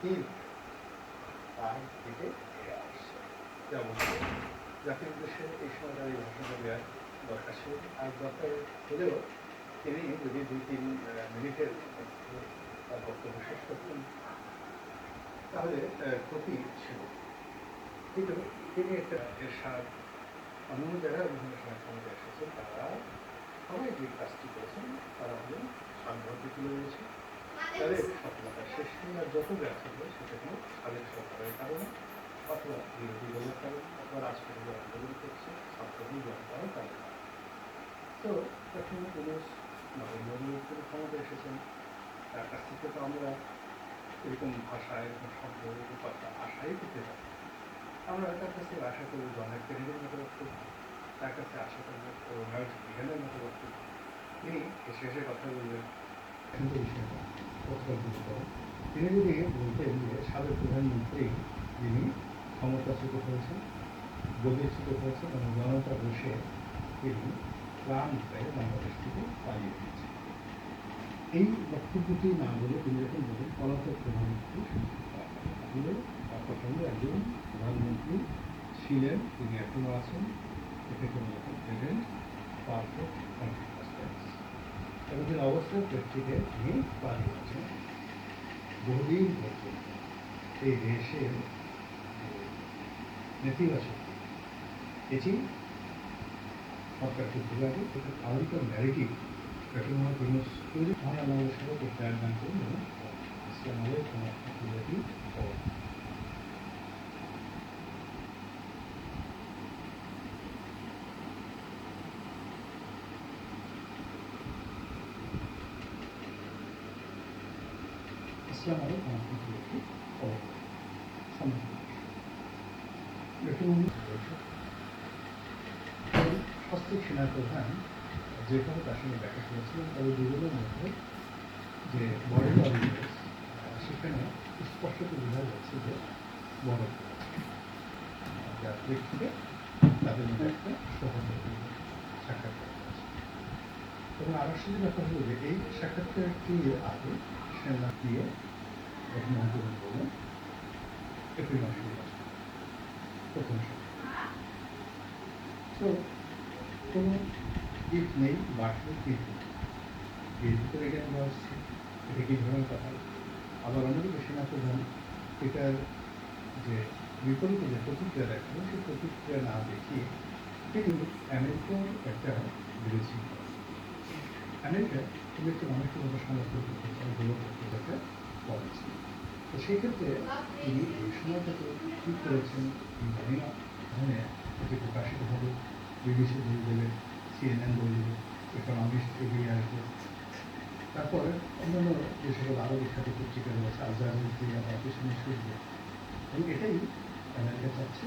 তিন তার থেকে ফিরে আসছে। যা অবশ্য জাতির উদ্দেশ্যে এই সময় তার দেওয়ার দরকার ছিল। আর দরকার হলেও তিনি যদি দুই, তিন মিনিটের তার বক্তব্য শেষ করতেন, তাহলে ক্ষতি ছিল। কিন্তু তিনি একটা এরশাদ অন্যান্য যারা বিভিন্ন সময় ক্ষমতা এসেছেন, তারা সবাই যে কাজটি করেছেন, তারা হলেন তুলে রয়েছে তাদের সফলতার শেষ নেই যত ব্যর্থ হবে সেটা হলো তাদের অথবা বিরোধী দলের অথবা যারা আন্দোলন করছে ছাত্রদের জনতাও তাদের। তো এখন পুলিশ নরেন্দ্র মোদী ক্ষমতা এসেছেন। তার কাছ থেকে তো আমরা এরকম ভাষা এরকম শব্দ কথা আশাই করতে পারি। আমরা তার কাছে আশা করি, জনের মতো বক্তব্য তার কাছে আশা করব বিজ্ঞানের মতো বক্তব্য তিনি এসে কথা বললেন। কতটা তিনি যদি বলতেন যে সাবেক প্রধানমন্ত্রী যিনি ক্ষমতাচ্যুত হয়েছেন গদিচ্যুত হয়েছেন এবং জনতা বসে তিনি প্রাণ পেয়ে বাংলাদেশ পালিয়ে গিয়েছেন। এই বক্তব্যটি না বলে তিনি যখন বলেন, পলাতক প্রধানমন্ত্রী আসলে তার সঙ্গে একজন প্রধানমন্ত্রী ছিলেন, তিনি এখনও আছেন, একে কোনো রকম পারফেক্ট তিনি অবস্থার প্রেক্ষিতে তিনি পালিয়েছেন বহুদিন পর্যন্ত এই দেশের নেতিবাচক এটি সরকারকে বিভাগে একটা কাউন্টার ন্যারেটিভ এটা মনে তৈরি হয় আমাদের সাথে প্রত্যায়ার দান করুন এবং আলের কোনো দেখুন সস্ত্রীক সেনা প্রধান যেভাবে তার সঙ্গে দেখা করেছিলেন তবে দুজনের মধ্যে যে বডি ল্যাঙ্গুয়েজ সেখানে স্পষ্টত বোঝা যাচ্ছে যে বড় যার প্রেক্ষিতে তাদের একটা সহযোগী সাক্ষাৎকার এবং আরেকটি ব্যাপার হলো যে এই সাক্ষাৎকারটি আগে সেনা দিয়ে এক মন্তব্য করলেন এপ্রিল মাসে প্রথম তো কোনো দিক নেই, বাড়ছে কিন্তু এর ভিতরে কেন আসছে এটা কি ধরনের কথা? আবার অন্যদিকে সেনাপ্রধান এটার যে বিপরীতে যে প্রতিক্রিয়া দেখানো, সেই প্রতিক্রিয়া না দেখিয়ে তিনি আমেরিকার একটা বিরোধী আমেরিকা তিনি একটি মানসিকভাবে সমর্থন করতে চান গ্রহ করতে একটা পলিসি তো সেই ক্ষেত্রে তিনি এই সময়টাতে কী করেছেন জানি না। এখানে এটি প্রকাশিত হবে। বিবিসি বলে দেবে সিএনএন বলে দেবে ইকোনমিস্ট এগিয়ে আসবে। তারপরে অন্যান্য যে সকল আরও বিখ্যাত পত্রিকা রয়েছে আজাদ আবার পিছনে শুনবে এবং এটাই আমেরিকা চাচ্ছে